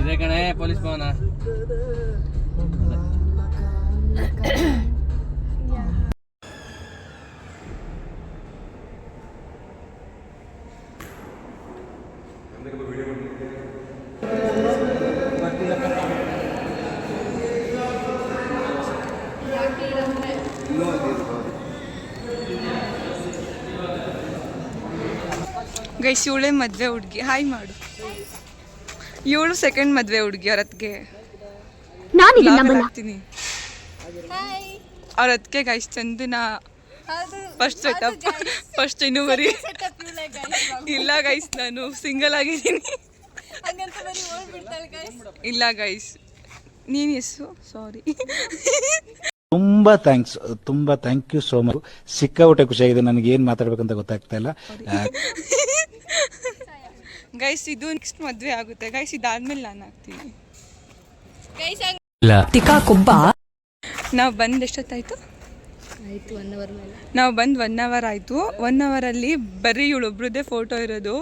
ಇದೇ ಕಣೆ ಪೊಲೀಸ್ ಭವನ ಗೈಸ್ ಇವಳೇ ಮದುವೆ ಹುಡುಗಿ ಹಾಯ್ ಮಾಡು ಇವಳು ಸೆಕೆಂಡ್ ಮದ್ವೆ ಹುಡುಗಿ ಅವ್ರ ನಾನು ಇದನ್ನ ನಂಬಲ್ಲ ಹಾಕ್ತೀನಿ. ಅವ್ರ ಅದಕ್ಕೆ guys Chandana. First setup first ಇನ್ನುವರಿ. ಇಲ್ಲ ಗೈಸ್ ನಾನು ಸಿಂಗಲ್ ಆಗಿದ್ದೀನಿ. ಇಲ್ಲ ಗೈಸ್ ನೀನು ಎಸ್ಸು? ಸಾರಿ ತುಂಬಾ ಥ್ಯಾಂಕ್ಸ್ ತುಂಬಾ ಥ್ಯಾಂಕ್ ಯು ಸೋ ಮಚ್ ಸಿಕ್ಕಾಪಟ್ಟೆ ಖುಷಿಯಾಗಿದೆ ನನಗೆ ಏನು ಮಾತಾಡ್ಬೇಕಂತ ಗೊತ್ತಾಗ್ತಾ ಇಲ್ಲ. ಗೈಸ್ ಇದು ನೆಕ್ಸ್ಟ್ ಮದುವೆ ಆಗುತ್ತೆ. ಗೈಸ್ ಇದಾದ್ಮೇಲೆ ನಾನು ಆಗ್ತೀನಿ ಟಿಕಾ ಕೊಬ್ಬ. ನಾವು ಬಂದು ಎಷ್ಟೊತ್ತಾಯ್ತು? ಆಯ್ತು ಒನ್ ಅವರ್ ಮೇಲೆ. ನಾವು ಬಂದು ಒನ್ ಅವರ್ ಆಯಿತು. ಒನ್ ಅವರಲ್ಲಿ ಬರೀ ಇವಳೊಬ್ರದ್ದೇ ಫೋಟೋ ಇರೋದು.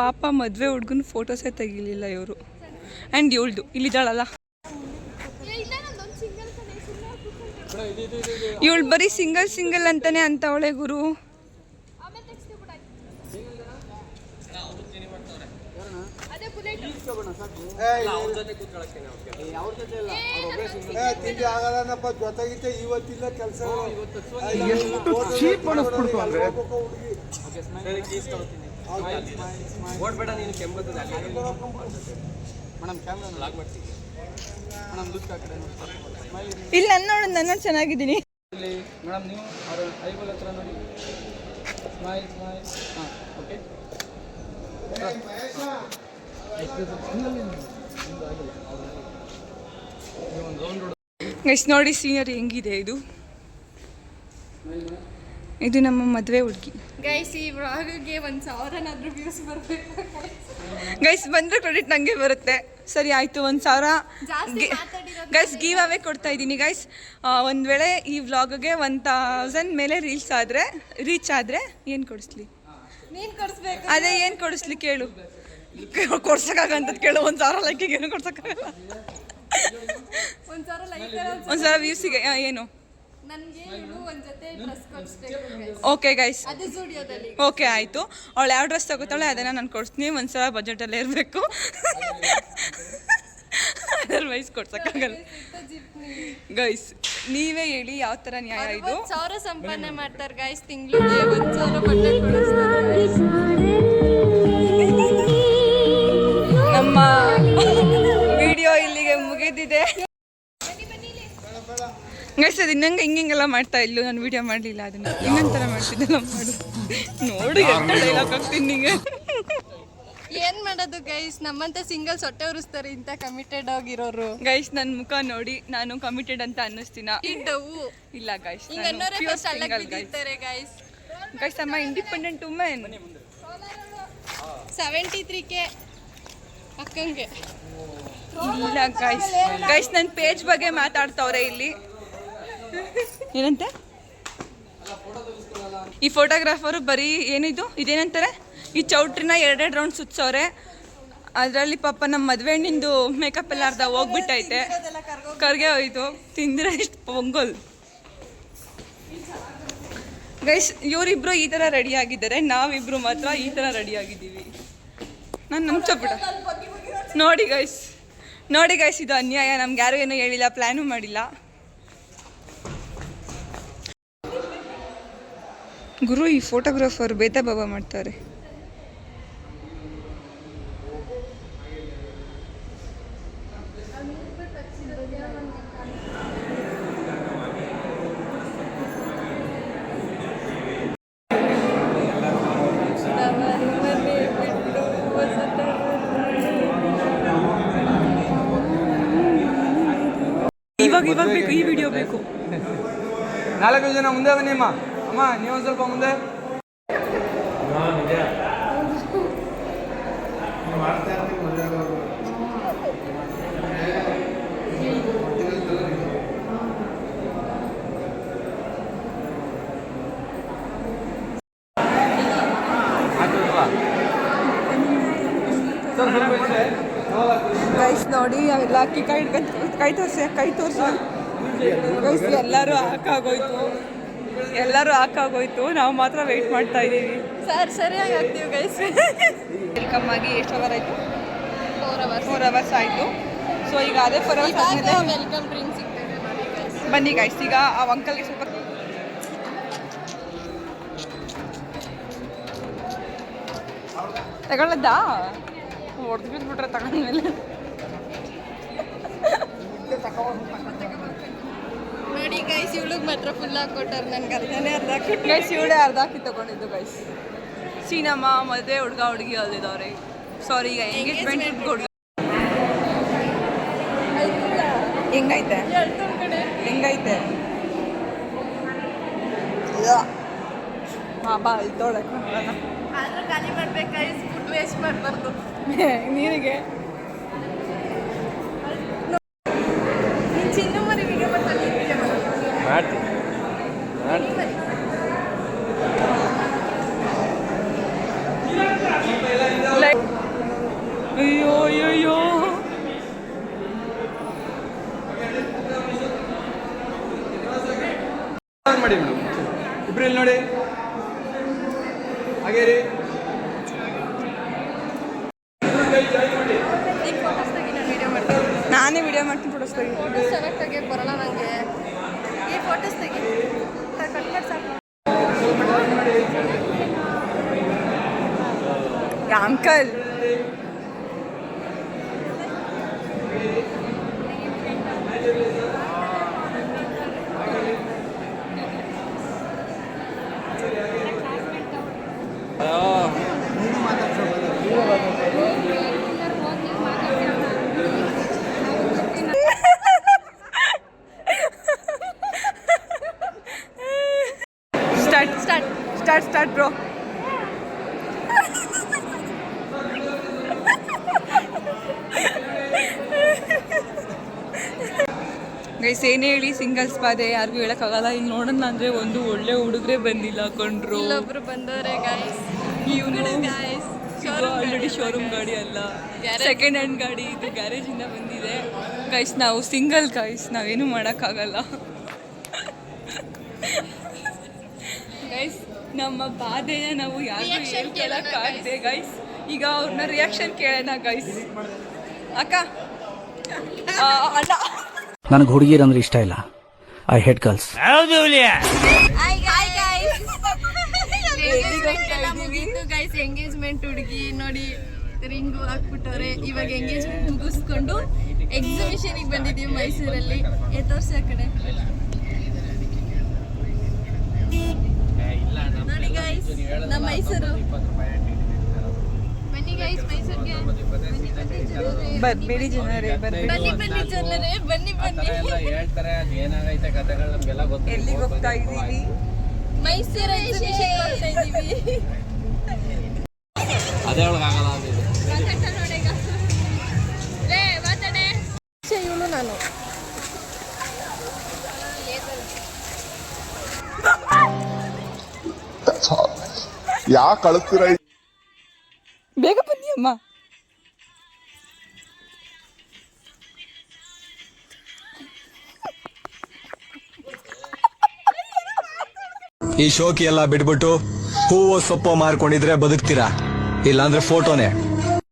ಪಾಪ ಮದುವೆ ಹುಡ್ಗನ ಫೋಟೋಸೇ ತೆಗಿಲಿಲ್ಲ ಇವರು. ಆ್ಯಂಡ್ ಇವಳ್ದು ಇಲ್ಲಿದ್ದಾಳಲ್ಲ ಇವಳು ಬರೀ ಸಿಂಗಲ್ ಸಿಂಗಲ್ ಅಂತಾನೆ ಅಂತವಳೆ ಗುರು. ತಿಂಡಿ ಆಗಲ್ಲಪ್ಪ ಜೊತೆಗಿದ್ದೆ ಇವತ್ತಿಲ್ಲ ಕೆಲಸ. ಓಡ್ಬೇಡ ನೀನು ಮೇಡಮ್ ಕ್ಯಾಮ್ರಾ ಲಾಗ್ ಮಾಡ್ತೀನಿ. ಮೇಡಮ್ ಲುಕ್ ಆ ಕಡೆ ಇಲ್ಲಿ ನನ್ನ ನೋಡು ನನ್ನ ಚೆನ್ನಾಗಿದ್ದೀನಿ. ಮೇಡಮ್ ನೀವು ಅವರ ಐಬಲ್ ಹತ್ರ ನೋಡಿ. ಸ್ಮೈಲ್ ಸ್ಮೈಲ್ ಹಾಂ ಓಕೆ ನೆಕ್ಸ್ಟ್ ನೋಡಿ ಸೀನಿಯರ್ ಹೆಂಗಿದೆ ಇದು? ಇದು ನಮ್ಮ ಮದುವೆ ಹುಡುಗಿ. ಗೈಸ್ ಈ ವ್ಲಾಗ್ಗೆ ಒಂದು ಸಾವಿರನಾದ್ರೂ ವ್ಯೂಸ್ ಬರಬೇಕು. ಗೈಸ್ ಬಂದರೆ ಕ್ರೆಡಿಟ್ ನನಗೆ ಬರುತ್ತೆ. ಸರಿ ಆಯಿತು ಒಂದು ಸಾವಿರ. ಗೈಸ್ ಗೀವ್ ಅವೇ ಕೊಡ್ತಾ ಇದ್ದೀನಿ ಗೈಸ್ ಒಂದು ವೇಳೆ ಈ ವ್ಲಾಗ್ಗೆ ಒನ್ ತೌಸಂಡ್ ಮೇಲೆ ರೀಲ್ಸ್ ಆದರೆ ರೀಚ್ ಆದರೆ ಏನು ಕೊಡಿಸ್ಲಿ? ಅದೇ ಏನು ಕೊಡಿಸ್ಲಿ ಕೇಳು. ಕೊಡ್ಸೋಕ್ಕಾಗಂತದ್ದು ಕೇಳು ಒಂದು ಸಾವಿರ ಲೈಕಿಗೆ ಏನು ಕೊಡ್ಸೋಕ್ಕಾಗಲ್ಲ. ಒಂದ್ ಸಾವಿರ ವ್ಯೂಸಿಗೆ ಏನು. ಓಕೆ ಗೈಸ್ ಓಕೆ ಆಯಿತು. ಅವಳು ಯಾವ ಡ್ರೆಸ್ ತಗೋತಾಳೆ ಅದನ್ನು ನಾನು ಕೊಡ್ತೀನಿ ಒಂದು ಸಲ ಬಜೆಟಲ್ಲೇ ಇರಬೇಕು. ಅದರ್ವೈಸ್ ಕೊಡ್ಸೋಕ್ಕಾಗಲ್ಲ. ಗೈಸ್ ನೀವೇ ಹೇಳಿ ಯಾವ ಥರ ನ್ಯಾಯ ಇದು? ಸಾವಿರ ಸಂಪಾದನೆ ಮಾಡ್ತಾರೆ ಗೈಸ್ ತಿಂಗಳಿಗೆ. ಒಂದು ಸಾವಿರ ಬಟ್ಟೆ ಕೊಡಿಸ್ತಾರೆ. ನಮ್ಮ ವಿಡಿಯೋ ಇಲ್ಲಿಗೆ ಮುಗಿದಿದೆ. ಗೈಸ್ ಅದು ಇನ್ನಂಗೆ ಹಿಂಗೆಲ್ಲ ಮಾಡ್ತಾ ಇಲ್ಲ ನಾನು ವಿಡಿಯೋ ಮಾಡಲಿಲ್ಲ. ಅದನ್ನ ಇನ್ನೊಂಥರ ಮಾಡ್ತಿದ್ದೆಲ್ಲ ಮಾಡು. ನೋಡಿ ಎಂತ ಡೈಲಾಗ್ ಹಾಕ್ತೀನಿ ನಿಂಗೆ. ಏನ್ ಮಾಡೋದು ಗೈಸ್ ನಮ್ಮಂತ ಸಿಂಗಲ್ ಸೊಟ್ಟೆ ಉರಿಸ್ತಾರೆ ಇಂತ ಕಮಿಟೆಡ್ ಆಗಿರೋರು. ಗೈಸ್ ನನ್ನ ಮುಖ ನೋಡಿ ನಾನು ಕಮಿಟೆಡ್ ಅಂತ ಅನ್ನಿಸ್ತೀನ? ಇದ್ದವು. ಇಲ್ಲ ಗೈಸ್ ಗೈಸ್ ಗೈಸ್ ಅಮ್ಮ independent women seventy three K ಅಕ್ಕಂಗೆ. ಇಲ್ಲ ಗೈಸ್ ಗೈಸ್ ನನ್ನ ಪೇಜ್ ಬಗ್ಗೆ ಮಾತಾಡ್ತವ್ರೆ ಇಲ್ಲಿ. ಏನಂತೆ? ಈ ಫೋಟೋಗ್ರಾಫರು ಬರೀ ಏನಿದು? ಇದೇನಂತಾರೆ? ಈ ಚೌಟ್ರಿನ ಎರಡೆರಡು ರೌಂಡ್ ಸುತ್ತಸವ್ರೆ. ಅದರಲ್ಲಿ ಪಾಪ ನಮ್ಮ ಮದುವೆ ಹಣ್ಣಿಂದು ಮೇಕಪ್ ಎಲ್ಲ ಅರ್ಧ ಹೋಗ್ಬಿಟ್ಟೈತೆ. ಕರ್ಗೆ ಹೋಯ್ತು. ತಿಂದ್ರೆ ಇಷ್ಟು ಪೊಂಗಲ್. ಗೈಸ್ ಇವರಿಬ್ರು ಈ ಥರ ರೆಡಿ ಆಗಿದ್ದಾರೆ. ನಾವಿಬ್ರು ಮಾತ್ರ ಈ ಥರ ರೆಡಿ ಆಗಿದ್ದೀವಿ. ನಾನು ನಂಬ್ಸಬಿಡ ನೋಡಿ ಗೈಸ್ ನೋಡಿ ಗೈಸ್ ಇದು ಅನ್ಯಾಯ. ನಮ್ಗೆ ಯಾರು ಏನೂ ಹೇಳಿಲ್ಲ ಪ್ಲ್ಯಾನು ಮಾಡಿಲ್ಲ. ಗುರು, ಈ ಫೋಟೋಗ್ರಾಫರ್ ಭೇದ ಬಾಬಾ ಮಾಡ್ತಾರೆ. ಇವಾಗ ಇವಾಗ ಬೇಕು ಈ ವಿಡಿಯೋ ಬೇಕು. ನಾಲ್ಕು ಜನ ಮುಂದೆ ಬನ್ನಿ ಅಮ್ಮ. ಅಮ್ಮ ನೀವು ಒಂದು ಸ್ವಲ್ಪ ಮುಂದೆ. ಸರ್ ಸ್ವಲ್ಪ ಈ ಕಡೆ. ಗೈಸ್ ನೋಡಿ ಅವೆಲ್ಲ ಅಕ್ಕಿ ಕೈ ಹಿಡ್ಕೊಂಡ್ ಕೈ ತೋರಿಸಿ ಕೈ ತೋರಿಸಿ. ಗೈಸ್ ಎಲ್ಲರೂ ಹಾಕಾಗೋಯ್ತು. ಎಲ್ಲರೂ ಹಾಕಾಗೋಯ್ತು. ನಾವು ಮಾತ್ರ ವೆಯ್ಟ್ ಮಾಡ್ತಾ ಇದ್ದೀವಿ. ಸರ್ ಸರಿಯಾಗಿ ಆಗ್ತೀವಿ ಗೈಸ್. ವೆಲ್ಕಮ್ ಆಗಿ ಎಷ್ಟು ಅವರ್ ಆಯಿತು? ಫೋರ್ ಅವರ್ಸ್ ಫೋರ್ ಅವರ್ಸ್ ಆಯಿತು. ಸೊ ಈಗ ಅದೇ ಫೋರ್ ಅವರ್ಸ್ ಆದಮೇಲೆ ವೆಲ್ಕಮ್ ಡ್ರಿಂಕ್ ಸಿಗ್ತದೆ ಬನ್ನಿ ಗೈಸ್ ಈಗ ಆ ಅಂಕಲ್ಗೆ ಸ್ವಲ್ಪ ತಗೊಳ್ಳದ್ದಾ ಹೊಡೆದು ಬಿದ್ದುಬಿಟ್ರೆ ತಗೊಂಡ್ಮೇಲೆ. ನೋಡಿ ಗೈಸ್ ಇವಳಿಗೆ ಮಾತ್ರ ಫುಲ್ ಹಾಕೊಟ್ಟಾರ ನನ್ಗೆ ಅರ್ಧನೇ ಅರ್ಧ ಹಾಕೊಟ್ಟು ಗೈಸ್ ಇವಳೇ ಅರ್ಧ ಹಾಕಿ ತಗೊಂಡಿದ್ದು ಗೈಸ್ ಸೀನಮ್ಮ ಮದುವೆ ಹುಡುಗ ಹುಡುಗಿ ಅಲ್ಲಿದ್ದವ್ರೆ ಸಾರಿ ಈಗ ಎಂಗೇಜ್ಮೆಂಟ್ ಕೊಡು. ಹೆಂಗೈತೆ? ಹೆಂಗೈತೆ? ಹಾ ಬಾ ಇದ್ದೋಳೆ ಆದ್ರೆ ಖಾಲಿ ಮಾಡ್ಬೇಕು ಗೈಸ್ ಫುಡ್ ವೇಸ್ಟ್ ಮಾಡಬಾರ್ದು. ನೀರಿಗೆ ನೀನು ಚಿನ್ನು ಮರಿ ವಿಡಿಯೋ ಮಾಡ್ತಾನೆ ವಿಡಿಯೋ ಮಾಡ್ತೀನಿ ಅಯ್ಯೋ ಅಯ್ಯೋ ಅಯ್ಯೋ. ಮಾಡಿ ಮೇಡಮ್. ಇಬ್ರು ಇಲ್ಲಿ ನೋಡಿ. ಹಾಗೆ ರೀ ನಾನೇ ವಿಡಿಯೋ ಮಾಡ್ತೀನಿ ಫೋಟೋಸ್ ತೆಗಿ. ಫೋಟೋಸ್ ಚೆನ್ನಾಗಿ ತೆಗಿಯಕ್ಕೆ ಬರಲ್ಲ ನನಗೆ ಈ ಫೋಟೋಸ್ ತೆಗಿ. ಕಟ್ ಮಾಡಿ ಸಾಕು. ಅಂಕಲ್ ಬ್ರೋ ಗೈಸ್ ಏನೇ ಹೇಳಿ ಸಿಂಗಲ್ಸ್ ಬಾದೆ ಯಾರಿಗೂ ಹೇಳಕ್ಕಾಗಲ್ಲ. ಇಲ್ಲಿ ನೋಡೋಣ ಅಂದರೆ ಒಂದು ಒಳ್ಳೆ ಹುಡುಗರೇ ಬಂದಿಲ್ಲ ಕೊಂಡ್ರು ಇಲ್ಲೊಬ್ರು ಬಂದವರೇ ಗಾಯ್ಸ್ ಇವನು ಗಾಯ್ಸ್ ಆಲ್ರೆಡಿ ಶೋರೂಮ್ ಗಾಡಿ ಅಲ್ಲ. ಸೆಕೆಂಡ್ ಹ್ಯಾಂಡ್ ಗಾಡಿ ಇದು ಗ್ಯಾರೇಜಿಂದ ಬಂದಿದೆ. ಗೈಸ್ ನಾವು ಸಿಂಗಲ್ ಗೈಸ್ ನಾವೇನು ಮಾಡೋಕ್ಕಾಗಲ್ಲ. ಗೈಸ್ ನಮ್ಮ ಬಾಧೆಯ ನಾವು ಯಾರು Reaction ಕೇಳೋಣ, ಹೇಳ್ಕೊಳಕ್ಕಾಗದೆ ಗೈಸ್ ಈಗ ಅವ್ರನ್ನ ರಿಯಾಕ್ಷನ್ ಕೇಳೋಣ ಗೈಸ್ ಅಕ್ಕ. ಆ, ಅಣ್ಣ. ನನಗೆ ಹುಡುಗಿರಂದ್ರೆ ಇಷ್ಟ ಇಲ್ಲ. I hate girls guys engagement ಹುಡುಗಿ ನೋಡಿ ರಿಂಗು ಹಾಕ್ಬಿಟ್ಟವ್ರೆ. ಇವಾಗ ಎಂಗೇಜ್ಮೆಂಟ್ ಮುಗಿಸ್ಕೊಂಡು ಎಕ್ಸಿಬಿಷನ್ ಬಂದಿದ್ದೀವಿ ಮೈಸೂರಲ್ಲಿ. ತೋರ್ಸಿ ಆ ಕಡೆ ನೋಡಿ ಗೈಸ್ ನಮ್ಮ ಮೈಸೂರು ಬನ್ನಿ ಗೈಸ್ ಮೈಸೂರಿಗೆ. ಬನ್ನಿ ಬನ್ನಿ ಜನರೇ. ಬನ್ನಿ ಬನ್ನಿ ಜನರೇ ಬನ್ನಿ ಎಲ್ಲ ಬನ್ನಿ ಹೇಳ್ತಾರೆ ಅದು ಏನಾಗೈತೆ ಕಥೆಗಳು ನಮಗೆಲ್ಲ ಗೊತ್ತು. ಎಲ್ಲಿಗೆ ಹೋಗ್ತಾ ಇದ್ದೀವಿ ಮೈಸೂರು ಅದೇ ಒಳಗಾಗಲ್ಲ. ಯಾಕೆ ಕಳಿಸ್ತೀರ ಬೇಗ ಬನ್ನಿ ಅಮ್ಮ. ಈ ಶೋಕಿ ಎಲ್ಲ ಬಿಟ್ಬಿಟ್ಟು ಹೂವು ಸೊಪ್ಪು ಮಾರ್ಕೊಂಡಿದ್ರೆ ಬದುಕ್ತೀರಾ? ಇಲ್ಲಾಂದ್ರೆ ಫೋಟೋನೇ